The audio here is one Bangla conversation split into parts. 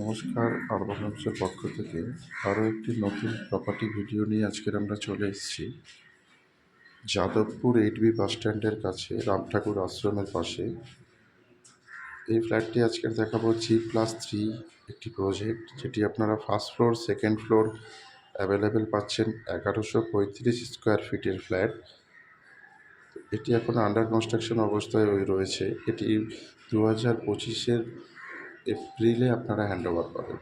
নমস্কার আরবান হাউসের পক্ষ থেকে আরও একটি নতুন প্রপার্টি ভিডিও নিয়ে আজকের আমরা চলে এসেছি। যাদবপুর এইট বি বাস স্ট্যান্ডের কাছে রাম ঠাকুর আশ্রমের পাশে। এই ফ্ল্যাটটি আজকের দেখাবো জি প্লাস থ্রি একটি প্রজেক্ট যেটি আপনারা first floor second floor available পাচ্ছেন এগারোশো পঁয়ত্রিশ স্কোয়ার ফিটের ফ্ল্যাট এটি এখন আন্ডার কনস্ট্রাকশন অবস্থায় রয়েছে। এটি দু হাজার পঁচিশের এপ্রিলে আপনারা হ্যান্ড ওভার পাবেন।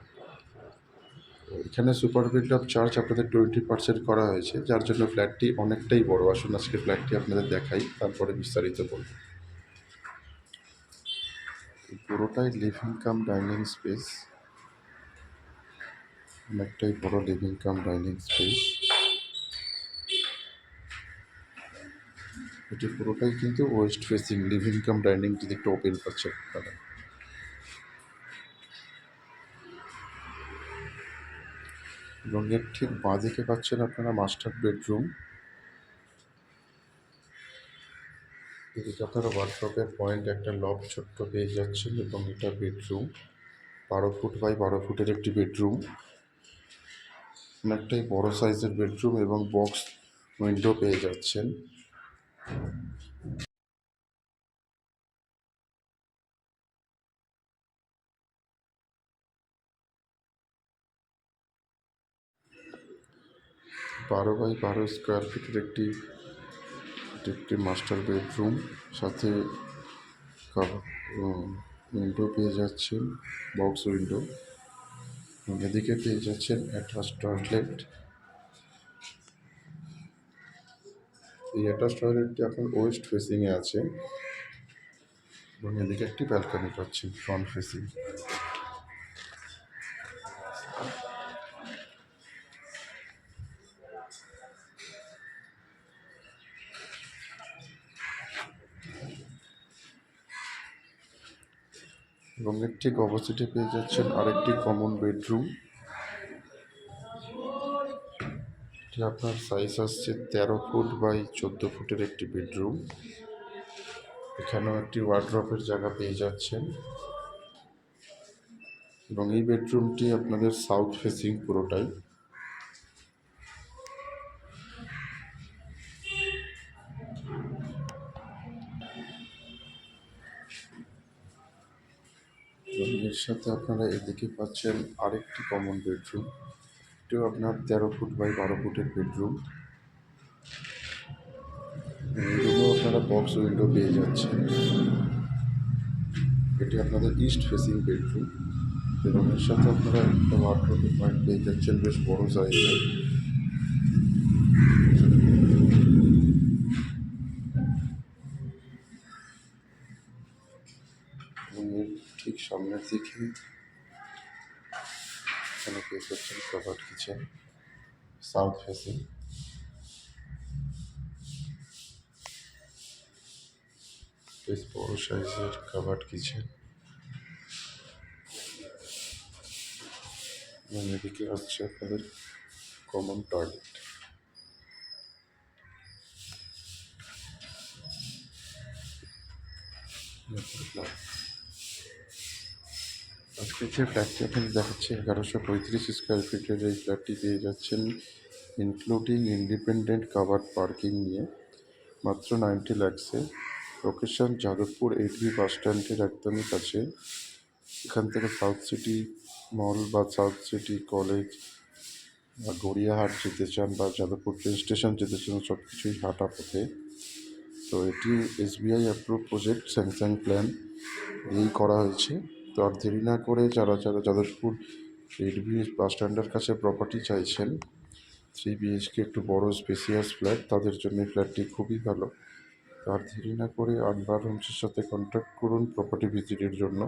এখানে সুপার বিল্ড আপ চার্জ আপনাদের টোয়েন্টি পার্সেন্ট করা হয়েছে, যার জন্য ফ্ল্যাটটি অনেকটাই বড়। আসুন আজকে ফ্ল্যাটটি আপনাদের দেখাই, তারপরে বিস্তারিত বলব। পুরোটাই লিভিং কাম ডাইনিং স্পেস অনেকটাই বড় লিভিং কাম ডাইনিং স্পেস এটি পুরোটাই কিন্তু west facing living cum dining যদি একটু ওপেন পাচ্ছেন আপনারা এবং এর ঠিক বাঁদিকে পাচ্ছেন আপনারা মাস্টার বেডরুম এদিকে আপনারা পয়েন্ট একটা লব ছোট্ট পেয়ে যাচ্ছেন এবং এটা বেডরুম বারো ফুট বাই বারো ফুটের একটি বেডরুম অনেকটাই বড় সাইজের বেডরুম এবং বক্স উইন্ডো পেয়ে যাচ্ছেন। বারো বাই বারো স্কোয়ার ফিটের একটি একটি মাস্টার বেডরুম সাথে উইন্ডো পেয়ে যাচ্ছেন বক্স উইন্ডো এদিকে পেয়ে যাচ্ছেন অ্যাটাচ টয়লেট এই অ্যাটাচ টয়লেটটি এখন ওয়েস্ট ফেসিংয়ে আছে এবং এদিকে একটি ব্যালকনি পাচ্ছেন ফ্রন্ট ফেসিং এবং এর ঠিক অপোজিটে পেয়ে যাচ্ছেন আরেকটি কমন বেডরুম। এটি আপনার সাইজ আসছে তেরো ফুট বাই চোদ্দ ফুটের একটি বেডরুম। এখানেও একটি ওয়ার্ড্রপের জায়গা পেয়ে যাচ্ছেন। এবং এই বেডরুমটি আপনাদের সাউথ ফেসিং পুরোটাই। এবং এর সাথে আপনারা এদিকে পাচ্ছেন আরেকটি কমন বেডরুম এটিও আপনার তেরো ফুট বাই বারো ফুটের বেডরুম এই আপনারা বক্স উইন্ডো পেয়ে যাচ্ছেন। এটি আপনাদের ইস্ট ফেসিং বেডরুম এবং এর সাথে আপনারা একটা ওয়ার্ড্রোবের পয়েন্ট পেয়ে যাচ্ছেন, বেশ বড় সাইজের সামনের দিকে এখানে পেয়ে যাচ্ছেন কভার কিচেন সাউথ ফেসিং বেশ বড় সাইজের কাভার্ড কিচেন এবং এদিকে হচ্ছে আপনাদের কমন টয়লেট আজকে যে ফ্ল্যাটটি আপনাদের দেখাচ্ছি এগারোশো পঁয়ত্রিশ স্কোয়ার ফিটের এই ফ্ল্যাটটি পেয়ে যাচ্ছেন ইনক্লুডিং ইন্ডিপেন্ডেন্ট কাভার্ড পার্কিং নিয়ে। মাত্র ninety ল্যাক্সে location Jadavpur eight B bus স্ট্যান্ডের একদমই কাছে। এখান থেকে সাউথ সিটি মল বা সাউথ সিটি কলেজ বা গড়িয়াহাট যেতে চান বা যাদবপুর ট্রেন স্টেশন যেতে চান সব কিছুই হাঁটা পথে। তো এটি এসবিআই অ্যাপ্রুভ প্রজেক্ট স্যামসাং প্ল্যান দিয়েই করা হয়েছে। তো আর দেরি না করে যারা যারা যাদবপুর এইট বিএস বাস স্ট্যান্ডের কাছে প্রপার্টি চাইছেন থ্রি বিএইচকে একটু বড় স্পেসিয়াস ফ্ল্যাট তাদের জন্য ফ্ল্যাটটি খুবই ভালো। আর দেরি না করে আনবার হোমসের সাথে কন্ট্যাক্ট করুন প্রপার্টি ভিজিটের জন্য।